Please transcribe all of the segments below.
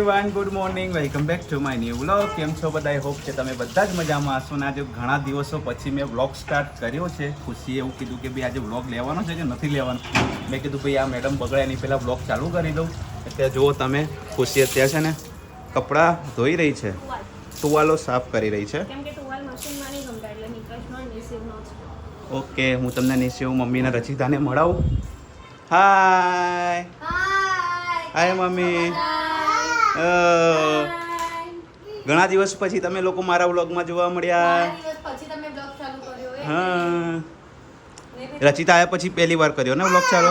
Everyone good morning welcome back to my new vlog કેમ છો બધા? હોપ છે તમે બધા જ મજામાં હશો ને આજે ઘણા દિવસો પછી મેં વ્લોગ સ્ટાર્ટ કર્યો છે. ખુશીએ એવું કીધું કે ભાઈ આજે વ્લોગ લેવાનો છે કે નથી લેવાનો? મેં કીધું ભાઈ આ મેડમ બગડે એની પહેલાં વ્લોગ ચાલુ કરી દઉં. એટલે જુઓ તમે ખુશી અત્યારે છે ને કપડાં ધોઈ રહી છે. ટુવાલો સાફ કરી રહી છે. કે ઓકે હું તમને નિશ્ચય મમ્મીને રચિતાને મળાવું. હાય હાય મમ્મી. ઘણા દિવસ પછી તમે લોકો મારા વ્લોગમાં જોવા મળ્યા. હા. રચિતા આવ્યા પછી પહેલી વાર કર્યો ને વ્લોગ ચાલો?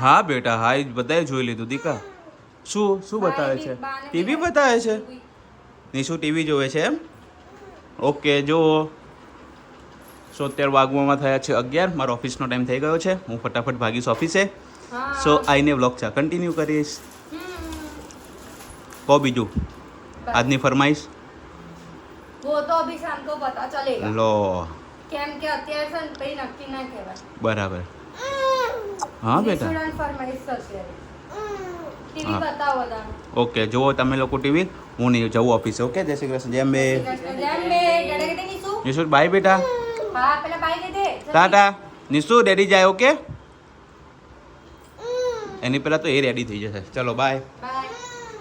હા બેટા હા એ બધાએ જોઈ લીધું દીકા. શું શું બતાવે છે? ટીવી બતાવે છે? નિશુ ટીવી જોવે છે એમ? ઓકે જુઓ. સોતેર વાગવામાં થયા છે અગિયાર મારો ઓફિસનો ટાઈમ થઈ ગયો છે. હું ફટાફટ ભાગીશ ઓફિસે. સો આઈને વ્લોગ છે કન્ટિન્યુ કરીશ કહો બીજું આજની ફરમાઈશ वो तो अभी शाम को पता चलेगा લો કેમ કે અત્યારે છે ને કઈ નક્કી ના કહેવાય બરાબર હા બેટા સ્ટુડન્ટ ફરમાઈશ થશે ટીવી હા. બતાવો તમે ઓકે જુઓ તમે લોકો ટીવી હું નહીં જવું ઓફિસે ઓકે જય શ્રી કૃષ્ણ જેમ બે જેમ બે ગડે ગડે નીસુ નિશુ બાય બેટા હા પેલા બાઈ દે દે જલ્દી. ટાટા નિશુ રેડી જાય ઓકે એની પહેલાં તો એ રેડી થઈ જશે. ચલો બાય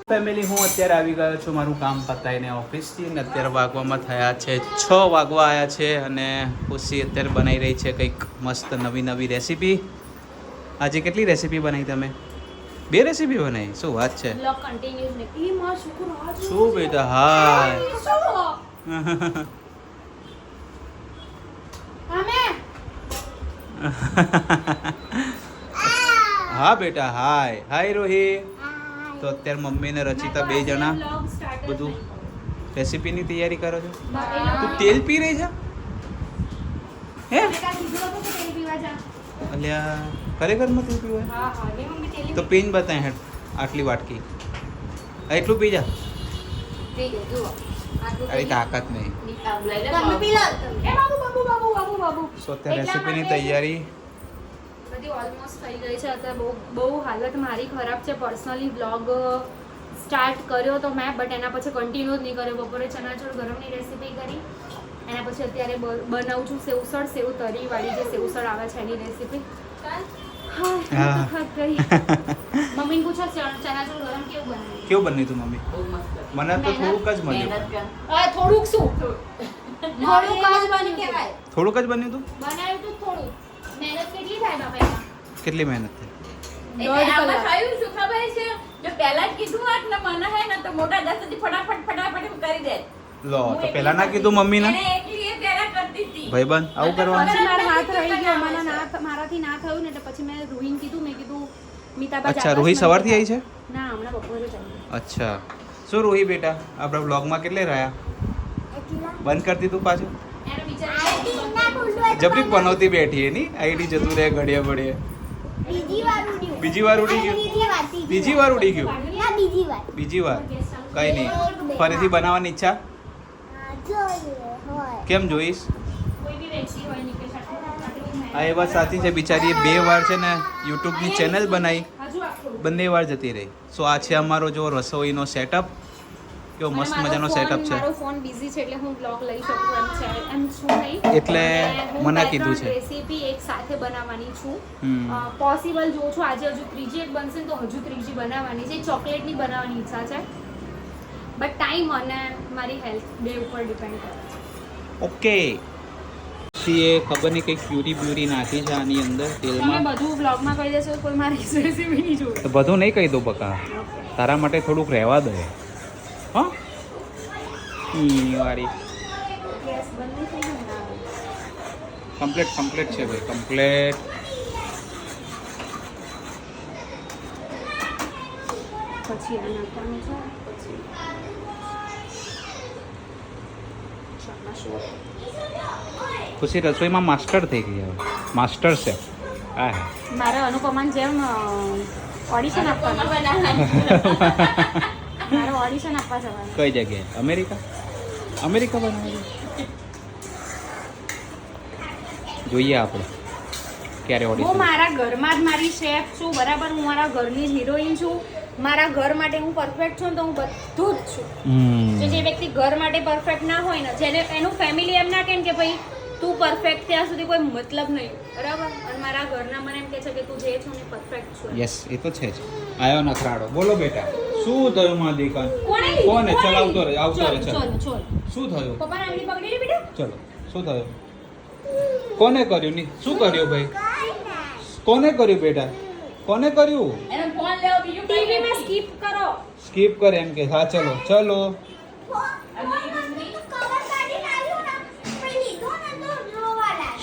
ફેમિલી હું અત્યારે આવી ગયો છું મારું કામ પતાવીને ઓફિસથી અને અત્યારે વાગવામાં થયા છે છ વાગવા આવ્યા છે અને ખુશી અત્યારે બનાવી રહી છે કંઈક મસ્ત નવી નવી રેસીપી આજે કેટલી રેસીપી બનાવી તમે? બે રેસીપી બનાવી શું વાત છે? શું બેટા? અમે હા બેટા હાય. હાય રોહી. તો અત્યારે મમ્મી ને રચિતા બે જણા બધું રેસીપીની તૈયારી કરો છો? તું તેલ પી રહી છે? હે? અલ્યા ખરેખરમાં તું પીવે હા? હા એ મમ્મી તેલી તો પીન બતાય હેઠ આટલી વાટકી. આ એટલું પી જા. પી ગઈ જુઓ. આટલું તારી પી તાકાત નહીં. તમે પી લો એ બાબુ બાબુ બાબુ બાબુ બાબુ. સો અત્યારે એટલા રેસીપીની માટે- તૈયારી બધી ઓલમોસ્ટ થઈ ગઈ છે. અત્યારે બહુ બહુ હાલત મારી ખરાબ છે. પર્સનલી બ્લોગ સ્ટાર્ટ કર્યો તો મેં બટ એના પછી કન્ટિન્યુ જ નહીં કર્યો. બપોરે ચણાચોળ ગરમની રેસીપી કરી. એના પછી અત્યારે બ- બનાવું છું. સેવસળ સેવ તરીવાળી જે સેવસળ આવે છે એની રેસીપી મમ્મીને પૂછો ચણ- ચણાચોળ ગરમ કેવું બનાવ્યું કેવું બન્યું તું મમ્મી? મને તો થોડુંક જ મળ્યું. થોડુંક શું? થોડુંક. જ બની થોડુંક જ બન્યું તું? બનાવ્યું તો થોડું મહેનત કેટલી થાય બાપા કેટલી મહેનત. થયું? શું ખબર છે? જો પહેલા જ કીધું હોત ને મને હે ને તો મોટા દસ સુધી ફટાફટ ફટાફટ એમ કરી દે લો તો પહેલા ના કીધું કરતી હતી. ભાઈબંધ આવું કરવાનું? પછી હાથ રહી ગયો મને ના મારાથી ના થયું ને એટલે પછી મેં રોહિન કીધું મેં કીધું મીતાબા અચ્છા રૂહી સવારથી આવી છે? ના હમણાં બપોરે જ અચ્છા. શું રૂહી બેટા? આપણા બ્લોગમાં કેટલે રહ્યા? બંધ કરતી તું પાછું? જબરી પનોતી બેઠી એની. આઈડી જતું રહે ઘડિયા ઘડીએ બીજી વાર ઉડ્યું બીજી વાર ઉડી ગયું? બીજી વાર ઉડી ગયું? બીજી વાર. બીજી કઈ નહીં. ફરીથી બનાવવાની ઈચ્છા? હા, જોઈએ હોય. કેમ જોઈશ. આ એ વાત સાચી છે બિચારીએ બે વાર છે ને યુટ્યુબની ચેનલ બનાવી. બંને વાર જતી રહી. સો આ છે અમારો જો રસોઈનો સેટઅપ કેવો મસ્ત મજાનો સેટઅપ છે. મારો ફોન બિઝી છે એટલે હું બ્લોગ લઈ શકું એમ છે. એમ છું નહીં. એટલે મને કીધું છે. રેસીપી એક સાથે બનાવવાની છું. પોસિબલ જો છું આજે હજુ ત્રીજી એક બનશે તો હજુ ત્રીજી બનાવવાની છે. ચોકલેટની બનાવવાની ઈચ્છા છે. બટ ટાઈમ અને મારી હેલ્થ બે ઉપર ડિપેન્ડ કરે ઓકે એ ખબર નહીં કંઈક પ્યુરી પ્યુરી નાખી છે આની અંદર તેલમાં. બધું બ્લોગમાં કહી દેશો કોઈ મારી રેસીપી નહીં જોઈ બધું નહીં કહી દઉં બકા. તારા માટે થોડુંક રહેવા દે. હા? ઈ ને? કમ્પ્લેટ કમ્પ્લેટ છે ભાઈ કમ્પ્લેટ પછી આ નાખવાનું છે પછી ખુશી રસોઈમાં માસ્ટર થઈ ગઈ હવે. માસ્ટર છે. હા. મારે અનુપમાન જેમ ઓડિશન આપવાનું. ઓડિશન આપવા જવાનું. કઈ જગ્યાએ? અમેરિકા? અમેરિકા બનાવે જોઈએ આપણે. ક્યારે હું મારા ઘરમાં જ મારી શેફ છું બરાબર? હું મારા ઘરની જ હિરોઈન છું. મારા ઘર માટે હું પરફેક્ટ છું તો હું બધું જ છું. જો જે વ્યક્તિ ઘર માટે પરફેક્ટ ના હોય ને જેને એનું ફેમિલી એમ ના કેમ કે ભાઈ તું પરફેક્ટ ત્યાં સુધી કોઈ મતલબ નહીં. બરાબર? અને મારા ઘરના મને એમ કે છે કે તું જે છું ને પરફેક્ટ છું. યસ એ તો છે જ. આયો નખરાડો બોલો બેટા. શું થયું માં દેખાય કોને? ચલ આવતો રહે? આવતો રહે, ચલો. શું થયું? પપ્પાને આંગળી પકડી લે બેટા? ચલો શું થયું? કોને કર્યું ની? શું કર્યું ભાઈ? કોને કર્યું બેટા? કોને કર્યું? એનો ફોન લેવો બીજું ટીવી માં સ્કીપ કરો. સ્કીપ કરે એમ કે હા ચલો ચલો.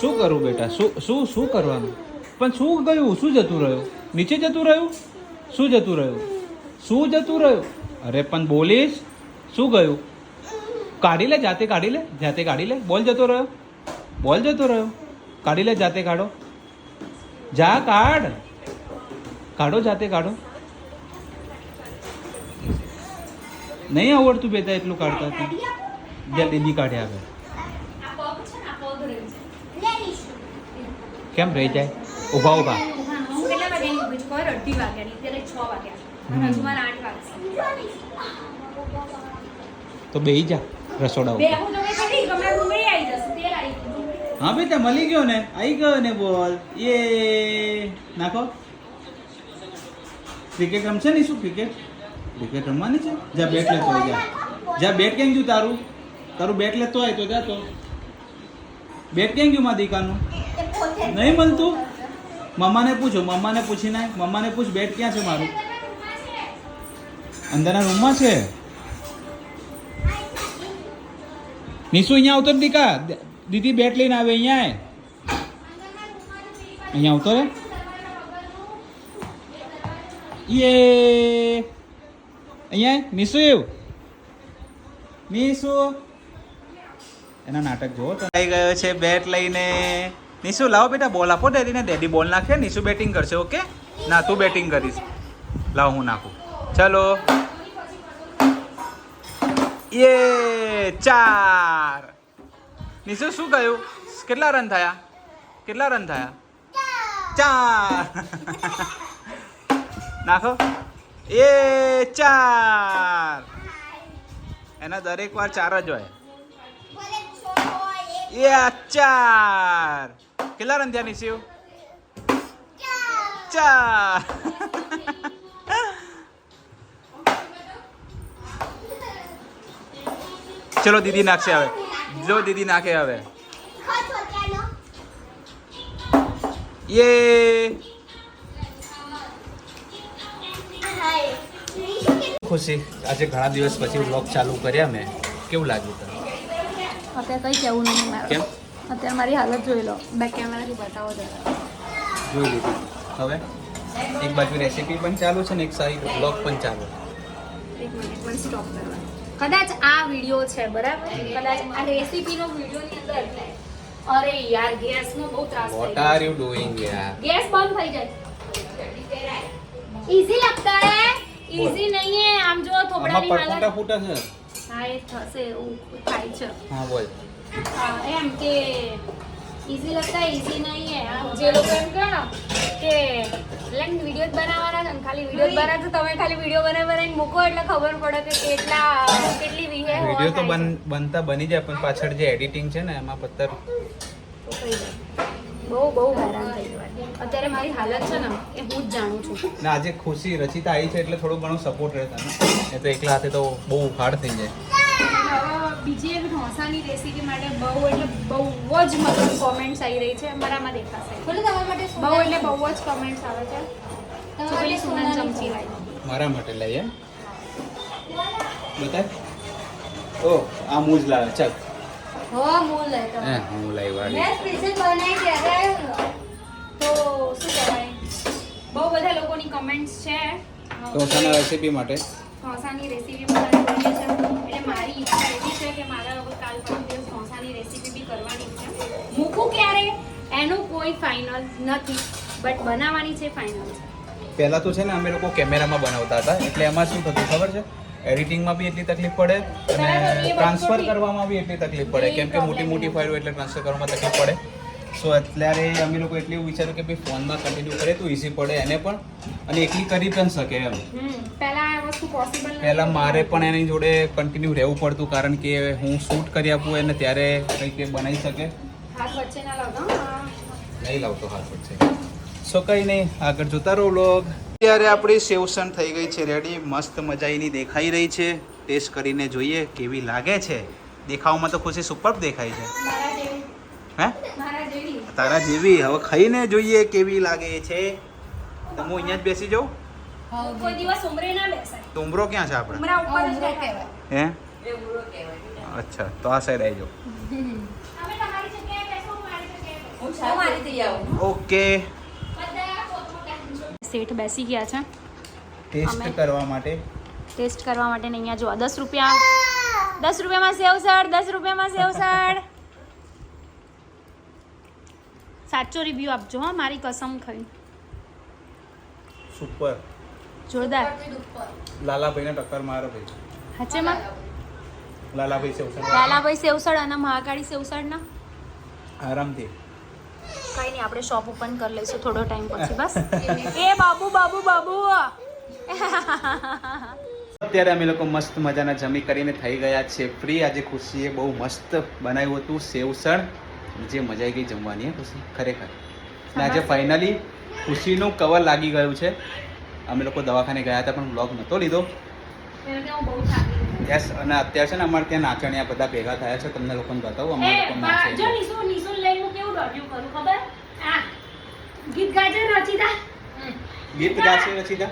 શું કરું બેટા? શું શું શું કરવાનું? પણ શું ગયું? શું જતું રહ્યું? નીચે જતું રહ્યું? શું જતું રહ્યું? શું જતું રહ્યું? અરે પણ બોલીશ. શું ગયું? કાઢી લે, જાતે કાઢી લે, જાતે કાઢી લે. બોલ જતો રહ્યો. બોલ જતો રહ્યો. કાઢી લે, જાતે કાઢો. જા, કાઢ. કાઢો, જાતે કાઢો. નહીં આવડતું બેટા એટલું કાઢતા હતા જલ્દી કાઢ્યા કાઢે આવે કેમ રહી જાય? ઊભા ઊભા. તો બે જા રસોડા હું બેટા મળી ગયો ને? આવી ગયો ને બોલ. એ નાખો. ક્રિકેટ રમશે ને શું ક્રિકેટ ક્રિકેટ રમવાની છે? જા બેટ લેતો હોય જા. જા બેટ કેમ ગયું તારું? તારું બેટ લેતો હોય તો જા તો. બેટ કેમ ગયું માં દીકાનું? નહીં મળતું? મમ્માને પૂછો મમ્માને પૂછીને મમ્માને પૂછ બેટ ક્યાં છે મારું? અંદરના રૂમમાં છે? નિશુ અહીંયા આવતો જ દીકા દીદી બેટ લઈને આવે અહીંયા અહીંયા આવતો રે? યે! અહીંયા નિશુ? એવું નિશુ? એના નાટક જોવો તો આવી ગયો છે બેટ લઈને. નિશુ, લાવો બેટા બોલ આપો. ડેડીને ડેડી બોલ નાખે. નિશુ બેટિંગ કરશે, ઓકે? ના, તું બેટિંગ કરીશ. લાવ, હું નાખું. ચલો. યે ચાર. નિશુ, શું કહ્યું? કેટલા રન થયા? કેટલા રન થયા? ચાર. નાખો. એ ચાર. એના દરેક વાર ચાર જ હોય. એ ચાર. કેટલા રન થયા, નિશુ? ચાર. ચલો દીદી નાખશે હવે. જો દીદી નાખે હવે. યે. ખુશી આજે ઘણા દિવસ પછી વ્લોગ ચાલુ કર્યા મેં. કેવું લાગ્યું તને? અત્યારે કઈ કેવું નહીં કેમ? અત્યારે મારી હાલત જોઈ લો. બેક કેમેરાથી બતાવો જરા. જોઈ લીધું. હવે? એક બાજુ રેસીપી પણ ચાલુ છે ને એક સાઈડ વ્લોગ પણ ચાલુ. એક મિનિટ પણ સ્ટોપ કરવા કદાચ આ વીડિયો છે બરાબર? કદાચ આ રેસીપીનો વિડીયોની અંદર અરે યાર ગેસનો બહુ ત્રાસ વોટ આર યુ ડુઇંગ યાર ગેસ બંધ થઈ જાય. ઈઝી લગતા હે? ઈઝી નહીં હે. આમ જો થોબડાની હાલત ફૂટા ફૂટા છે. હા એ થશે એવું થાય છે. હા બોલ. એમ કે ઈઝી લગતા ઈઝી નહીં હે. જે લોકો એમ કહે કે લાઈક વીડિયો જ બનાવવાના છે ખાલી વીડિયો જ બનાવે તમે ખાલી વીડિયો બનાવી બનાવીને મૂકો એટલે ખબર પડે કે કેટલા કેટલી વિહે વીડિયો તો બન બનતા બની જાય પણ પાછળ જે એડિટિંગ છે ને એમાં પત્તર. બહુ બહુ હેરાન થઈ જવાય અત્યારે મારી હાલત છે ને એ હું જ જાણું છું. ને આજે ખુશી રચિતા આવી છે એટલે થોડું ઘણું સપોર્ટ રહેતા ને. એ તો એકલા હાથે તો બહુ હાર્ડ થઈ જાય. બીજી એક ઢોસાની રેસીપી માટે બહુ એટલે બહુ જ મતલબ કોમેન્ટ્સ આવી રહી છે. મારામાં દેખાશે. બોલો તમારા માટે બહુ એટલે બહુ જ કમેન્ટ્સ આવે છે. તો પેલી સુનન ચમચી લાવી. મારા માટે લઈએ. બતાય. ઓ આ મૂજ લાવે. ચાલ. હો મૂળ લે તમે. હે હું લાવી વાળી. મેં સ્પેશિયલ બનાવી ત્યારે તો શું કહેવાય? બહુ બધા લોકોની કમેન્ટ્સ છે. ઢોસાના રેસીપી માટે. ઢોસાની રેસીપી બધાને જોઈએ છે એટલે મારી ઈચ્છા એવી છે કે મારા હવે કાલ પરમ દિવસ ઢોસાની રેસીપી બી કરવાની છે ક્યારે? એનું કોઈ ફાઇનલ નથી બટ બનાવવાની છે ફાઇનલ છે પહેલાં તો છે ને અમે લોકો કેમેરામાં બનાવતા હતા એટલે એમાં શું થતું ખબર છે? એડિટિંગમાં બી એટલી તકલીફ પડે અને ટ્રાન્સફર કરવામાં બી એટલી તકલીફ પડે કેમ કે મોટી મોટી. ફાઇલો એટલે ટ્રાન્સફર કરવામાં તકલીફ પડે. સો અત્યારે અમે લોકો એટલી વિચાર્યું કે ભાઈ ફોનમાં કન્ટિન્યુ કરે તો ઇઝી પડે એને પણ અને એકલી કરી પણ શકે એમ. પહેલાં મારે પણ એની જોડે કન્ટિન્યુ રહેવું પડતું કારણ કે હું શૂટ કરી આપું એને ત્યારે કંઈક બનાવી શકે. હાથ વચ્ચે ના નહીં લાવતો હાથ વચ્ચે. સો કંઈ નહીં આગળ જોતા રહો લોગ અત્યારે આપણી સેવસણ થઈ ગઈ છે રેડી મસ્ત મજાની દેખાઈ રહી છે. ટેસ્ટ કરીને જોઈએ કેવી લાગે છે. દેખાવમાં તો ખુશી સુપર દેખાય છે. હે? તારા જેવી. હવે ખાઈને જોઈએ કેવી લાગે છે. તો હું અહીંયા જ બેસી જાઉં કોઈ દિવસ ઉમરે ના બેસાય. ઉમરો ક્યાં છે આપણે? હે? અચ્છા તો આ સાઈડ આવી જાઓ અમે તમારી જગ્યાએ બેસો હું મારી જગ્યાએ બેસો હું શામારી થઈ આવું ઓકે શેઠ બેસી ગયા છે. ટેસ્ટ કરવા માટે. ટેસ્ટ કરવા માટે ને અહીંયા જો દસ રૂપિયા. દસ રૂપિયામાં સેવસળ દસ રૂપિયામાં સેવસળ સાચો રિવ્યુ આપજો હા મારી કસમ ખાઈ. સુપર જોરદાર. લાલાભાઈને ટક્કર મારો ભાઈ. હાચેમાં? લાલાભાઈ સેવસણ લાલાભાઈ સેવસળ અને મહાકાળી સેવસળના આરામથી. કઈ નહીં આપણે શોપ ઓપન કરી લઈશું થોડો ટાઈમ પછી બસ. એ બાબુ બાબુ બાબુ. અત્યારે અમે લોકો મસ્ત મજાના જમી કરીને થઈ ગયા છે. ફ્રી આજે ખુશીએ બહુ મસ્ત બનાવ્યું હતું સેવસણ. જે મજા આવી ગઈ જમવાની હે ખુશી? ખરેખર. અને આજે ફાઇનલી ખુશીનું કવર લાગી ગયું છે. અમે લોકો દવાખાને ગયા હતા પણ બ્લોગ નહોતો લીધો. યસ અને અત્યારે છે ને અમારે ત્યાં નાચણિયા બધા ભેગા થયા છે. તમને લોકોને બતાવું અમે લોકો દોડ્યું કરું ખબર? આ ગીત ગાજે રચિતા? ગીત ગાશે રચિતા?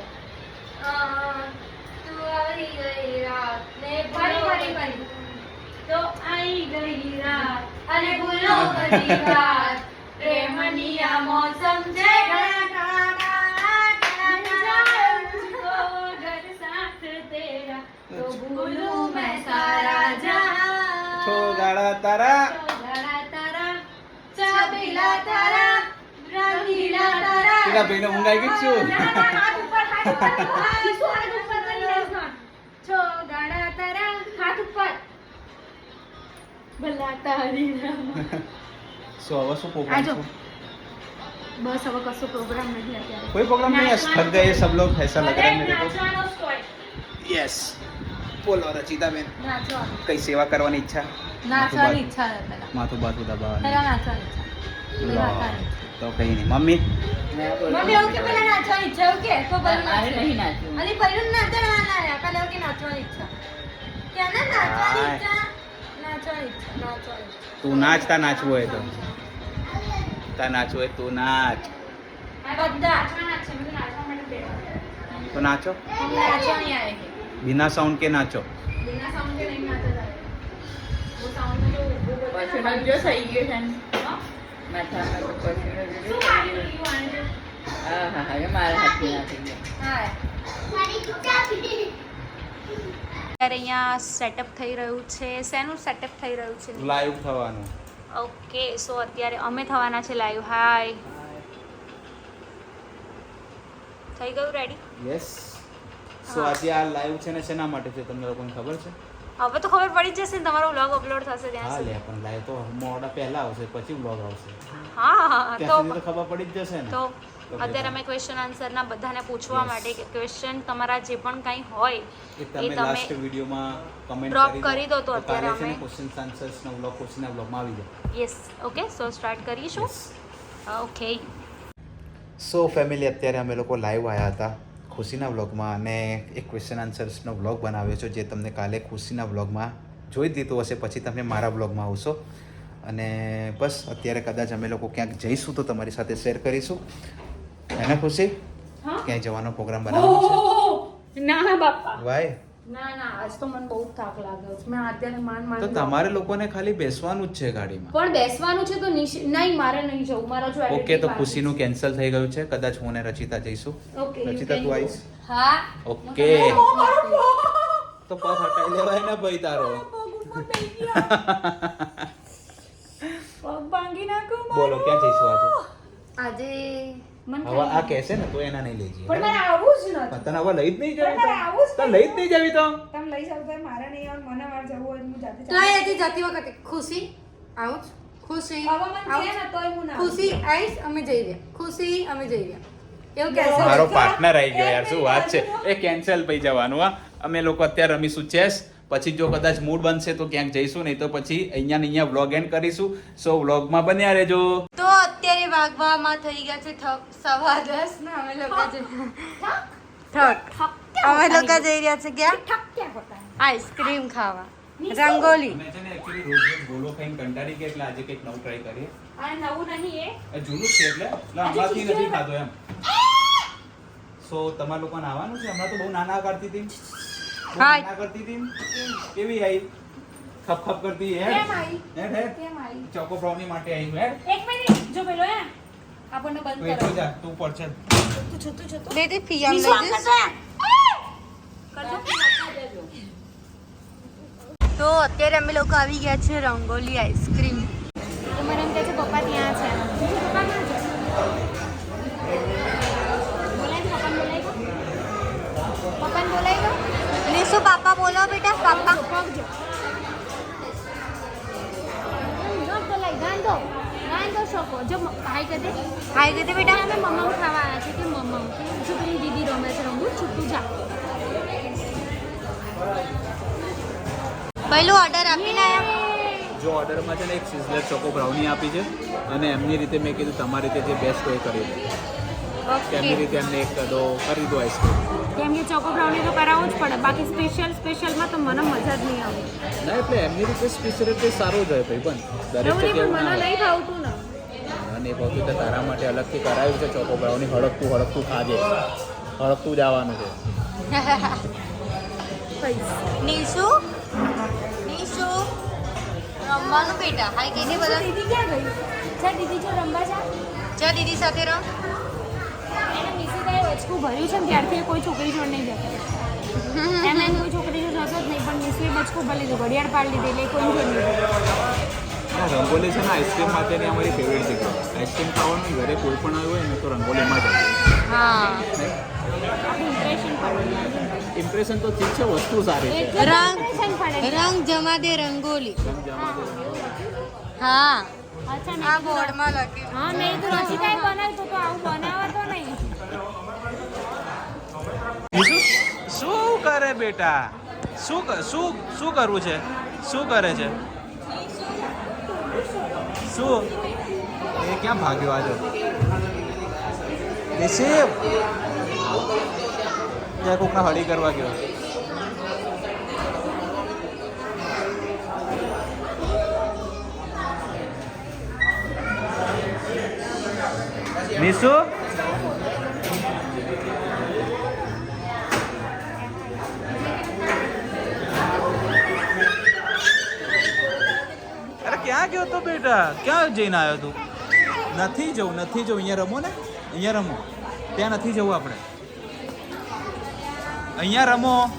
તું આવી ગઈ રાત ને ફરી ફરી. ફરી તો આવી ગઈ રાત. અને ભૂલો કરી વાત હા, ઈસુ હાથ ઉપર કરી નાખો. ચોગાડા તારા હાથ ઉપર ભલા તારી રાહ. સો હવે શું પ્રોગ્રામ આજો. છે બસ હવે કશો પ્રોગ્રામ નથી અત્યારે कोई प्रोग्राम नहीं है थक गए सब लोग ऐसा लग रहा है मेरे को નાચવાનો સ્ટોય. यस बोलो रचिता बेन નાચવાનો. કઈ સેવા કરવાની ઈચ્છા નાચવાની ઈચ્છા છે પેલા માથું બાથું દબાવવાની પેલા નાચવાની ઈચ્છા લો, નાચવાની. તો કઈ નહીં. મમ્મી? મમ્મી ઓકે પેલા નાચવું તું નાચતા નાચવું હોય તો. તા નાચવું હોય તું નાચ. તો નાચો. બિના સાઉન્ડ કે નાચો? બિના સાઉન્ડ કે નહીં નાચો પછી જો થઈ ગયો છે માથામાં તો પછીનો જો શું થઈ ખાઈ ગયો લીધું આને? હા હા હા મારા હાથથી ના થઈ ગયો અત્યારે અહીંયા સેટઅપ થઈ રહ્યું છે. શેનું સેટઅપ થઈ રહ્યું છે? લાઈવ થવાનું. ઓકે સો અત્યારે અમે થવાના છે લાઈવ હાય થઈ ગયું રેડી યસ સો આજે આ લાઈવ છે ને શેના માટે છે? તમને લોકોને ખબર છે? હવે તો ખબર પડી જશે ને તમારો વ્લોગ અપલોડ થશે ત્યાં હા લે પણ લાઈવ તો મોડા પહેલા આવશે પછી વ્લોગ આવશે. હા હા તો ખબર પડી જ જશે ને. તો અત્યારે અમે ક્વેશ્ચન આન્સરના બધાને પૂછવા માટે કે ક્વેશ્ચન તમારા જે પણ કંઈ હોય એ તમે લાસ્ટ વિડીયોમાં કમેન્ટ ડ્રોપ કરી દો. તો અત્યારે અમે- ક્વેશ્ચન આન્સર્સનો બ્લોગમાં બ્લોગમાં આવી જાય. યસ ઓકે સો સ્ટાર્ટ કરીશું. ઓકે સો ફેમિલી અત્યારે અમે લોકો લાઈવ આવ્યા હતા. ખુશીના વ્લોગમાં અને એક ક્વેશ્ચન આન્સર્સનો વ્લોગ બનાવ્યો છે જે તમને કાલે ખુશીના વ્લોગમાં જોઈ દીધું હશે પછી તમે મારા વ્લોગમાં આવશો. અને બસ અત્યારે કદાચ અમે લોકો ક્યાંક જઈશું તો તમારી સાથે શેર કરીશું. એને ખુશી? ક્યાંય જવાનો પ્રોગ્રામ બનાવવાનો ના બાપા. વાય ના ના આજ તો મને બહુ થાક લાગ્યો છે. મેં અત્યારે માન માન તો તમારે લોકોને ખાલી બેસવાનું જ છે ગાડીમાં? પણ બેસવાનું છે તો નિશ- નહીં મારે નહીં જવું. મારા જો ઓકે તો ખુશીનું કેન્સલ થઈ ગયું છે. કદાચ હું ને રચિતા જઈશું. ઓકે રચિતા તું. આવીશ? હા. ઓકે. તો પગ હટાઈ લેવાય ને ભાઈ તારો. પગ ભાંગી નાખું બોલો ક્યાં જઈશું આજે? આજે હવે આ કહેશે ને તો એના નહીં લઈ જઈએ. પણ મારે આવું જ નથી. તને હવે લઈ જ નહીં પણ મારે આવું જ લઈ જ નહીં જવી તો? તમે લઈ જાવ તો મારે નહીં આવે મને વાર જવું હોય હું જાતે તો અહીંયાથી જતી વખતે ખુશી? આવું ખુશી? હવે મને કહે ને તોય હું ના ખુશી આઈશ અમે જઈ રહ્યા. ખુશી અમે જઈ રહ્યા. એવું કહેશે? મારો પાર્ટનર આવી ગયો યાર શું વાત છે? એ કેન્સલ થઈ જવાનું હા. અમે લોકો અત્યારે રમીશું ચેસ પછી જો કદાચ મૂડ બનશે તો ક્યાંક જઈશું નહીં તો પછી અહીંયા ને અહીંયા વ્લોગ એન્ડ કરીશું. સો વ્લોગમાં બન્યા રહેજો. તો અત્યારે વાગવામાં થઈ ગયા છે થક સવા દસ ને અમે લોકો જઈ ઠક. અમે લોકો જઈ રહ્યા છે ક્યાં ઠક ક્યાં પોતા આઈસ્ક્રીમ ખાવા. રંગોલી. અમે છે ને actually રોજ રોજ ગોલો ખાઈને કંટાળી ગયા એટલે આજે કંઈક નવું ટ્રાય કરીએ. આ નવું નહીં એ. એ જૂનું જ છે એટલે એટલે હમણાંથી નથી ખાધો એમ. સો તમારા લોકોને આવવાનું છે? હમણાં તો બહુ નાના કરતી હતી બહુ હાય. નાના કરતી હતી કેવી આવી ખપ ખપ કરતી હેડ. કેમ આવી? હેડ હેડ. કેમ આવી ચોકો બ્રાઉની માટે આવી હેડ. એક મિનિટ. જો પેલો હે. આપણને તો બંધ એટલું કરો જા તું પર છે તું છો તું છો તું. બેટી ફિયામ બીજું આમ લઈ કરજો હે. કરજો. તો અત્યારે અમે લોકો આવી ગયા છે રંગોલી આઈસ્ક્રીમ. તો મને એમ કહે છે પપ્પા ત્યાં છે. પપ્પા ના છે બોલાય તો પપ્પાને બોલાય તો. પપ્પાને બોલાય તો. નિશુ પાપા બોલો બેટા પાપા. પગ જો ન બોલાય ગાંધો ગાંધો શકો જો હાય કહે દે હાય બેટા? અમે મમ્મા ખાવા આવ્યા છે. કે મમ્મા જો પેલી દીદી રમે છે રમવું છૂટું જા. પહેલું ઓર્ડર આપીને આવ્યા જો ઓર્ડરમાં છે ને એક સિઝલર ચોકો બ્રાઉની આપી છે અને એમની રીતે મેં કીધું તમારી રીતે જે બેસ્ટ હોય કરી દો કે એમની રીતે એમને એક દો કરી દો આઈસ્ક્રીમ કેમ કે ચોકો બ્રાઉની તો કરાવવું જ પડે. બાકી સ્પેશિયલ સ્પેશિયલમાં તો મને મજા જ નહીં આવે. ના એટલે એમની રીતે સ્પેશિયલ સ્પેશિયલિટી સારું જ હોય ભાઈ પણ દરેક જગ્યાએ મને નહીં ભાવતું ને એ ભાવતું તો તારા માટે અલગથી કરાવ્યું છે. ચોકો બ્રાઉની હળકતું હળકતું ખાજે. હળકતું જ આવવાનું છે. નીશુ નીશુ રમવાનું બેટા. હાય કે બધા? દીદી ક્યાં ગઈ? ચા દીદી જો રમવા જા. ચા દીદી સાથે રમ. એને નિશિતાએ વચકું ભર્યું છે ને ત્યારથી કોઈ છોકરી જોડ નહીં જતો. એમ એમ કોઈ છોકરી જોડ જતો જ નહીં પણ નિશુએ બચકું ભરી લીધું ઘડિયાળ પાડી લીધી એટલે કોઈ જોડ નહીં રંગોલી છે ને આઈસ્ક્રીમ માટેની અમારી ફેવરેટ જગ્યા. આઈસ્ક્રીમ ખાવાનું ઘરે કોઈ પણ આવ્યું હોય ને તો રંગોલીમાં જ હા. ઇમ્પ્રેશન તો ઠીક છે વસ્તુ સારી છે. રંગ રંગ જમા દે રંગોલી. હા. અચ્છા આ બોર્ડમાં લખ્યું હા મેં કીધું રચિતાએ બનાવ્યું તો તો આવું બનાવતો નહીં. શું કરે બેટા? શું શું શું કરવું છે? શું કરે છે? શું? એ ક્યાં ભાગ્યો આજે? નિશિવ ત્યાં કોકના હળી કરવા ગયો. નિશુ? ક્યાં ગયો તો બેટા? ક્યાં જઈને આવ્યો તું? નથી જવું નથી જવું. અહીંયા રમો ને. અહીંયા રમો. ત્યાં નથી જવું આપણે. અહીંયા રમો.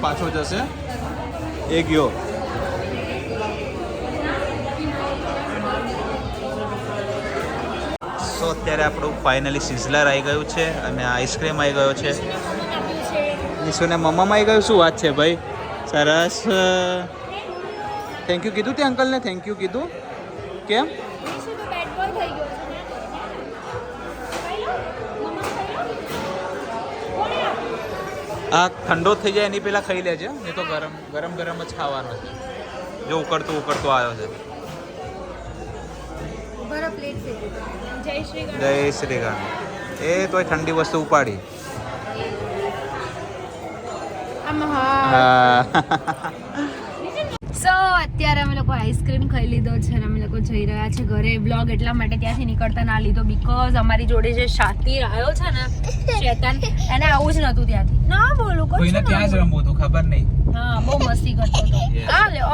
પાછો જશે. એ ગયો. સો અત્યારે આપણું ફાઇનલી સિઝલર આવી ગયું છે અને આઈસ્ક્રીમ આવી ગયો છે. નિશુને મમ્મામાં આવી ગયું શું વાત છે ભાઈ? સરસ. થેન્ક યુ કીધું તે અંકલને? થેન્ક યુ કીધું. કેમ? આ ઠંડો થઈ જાય એની પહેલાં ખાઈ લેજે. નહીં તો ગરમ ગરમ ગરમ જ ખાવાનો છે. જો ઉકળતું ઉકળતું આવ્યો છે. જય શ્રી ગણ એ તોય ઠંડી વસ્તુ ઉપાડી આમ હા હા સો અત્યારે અમે લોકો આઈસ્ક્રીમ ખાઈ લીધો છે અને અમે લોકો જઈ રહ્યા છે ઘરે. બ્લોગ એટલા માટે ત્યાંથી નીકળતા ના લીધો બીકોઝ અમારી જોડે જે શાતીર આવ્યો છે ને શેતાન એને આવું જ નતું ત્યાંથી. ના બોલું કોઈને ત્યાં જ રમવું હતું ખબર નહીં. હા બહુ મસ્તી કરતો હતો.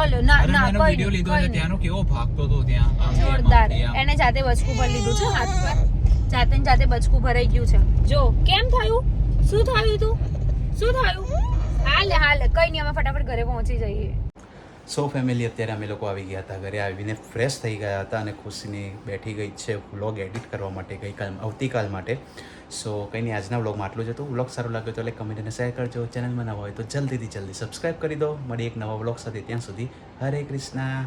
ઓલે ના ના કોઈ વીડિયો લીધો છે ત્યાંનો કેવો ભાગતો હતો ત્યાં. આમ તેમ, આમ. જોરદાર. એને જાતે બચકું ભરી લીધું છે હાથ પર જાતે ને જાતે બચકું ભરાઈ ગયું છે. જો કેમ થયું? શું થયું તું? શું થયું? હાલે હાલે. કઈ નહીં, અમે ફટાફટ ઘરે પહોંચી જઈએ. સો ફેમિલી અત્યારે અમે લોકો આવી ગયા હતા ઘરે. આવીને ફ્રેશ થઈ ગયા હતા અને ખુશીની બેઠી ગઈ છે વ્લોગ એડિટ કરવા માટે ગઈકાલ, આવતીકાલ માટે. સો કંઈ નહીં, આજના વ્લોગમાં આટલું જ હતું. વ્લોગ સારું લાગ્યો તો એટલે કમેન્ટ અને શેર કરજો. ચેનલમાં નવા હોય તો જલ્દીથી જલ્દી સબસ્ક્રાઈબ કરી દો. મળી એક નવા વ્લોગ સાથે ત્યાં સુધી. હરે કૃષ્ણા.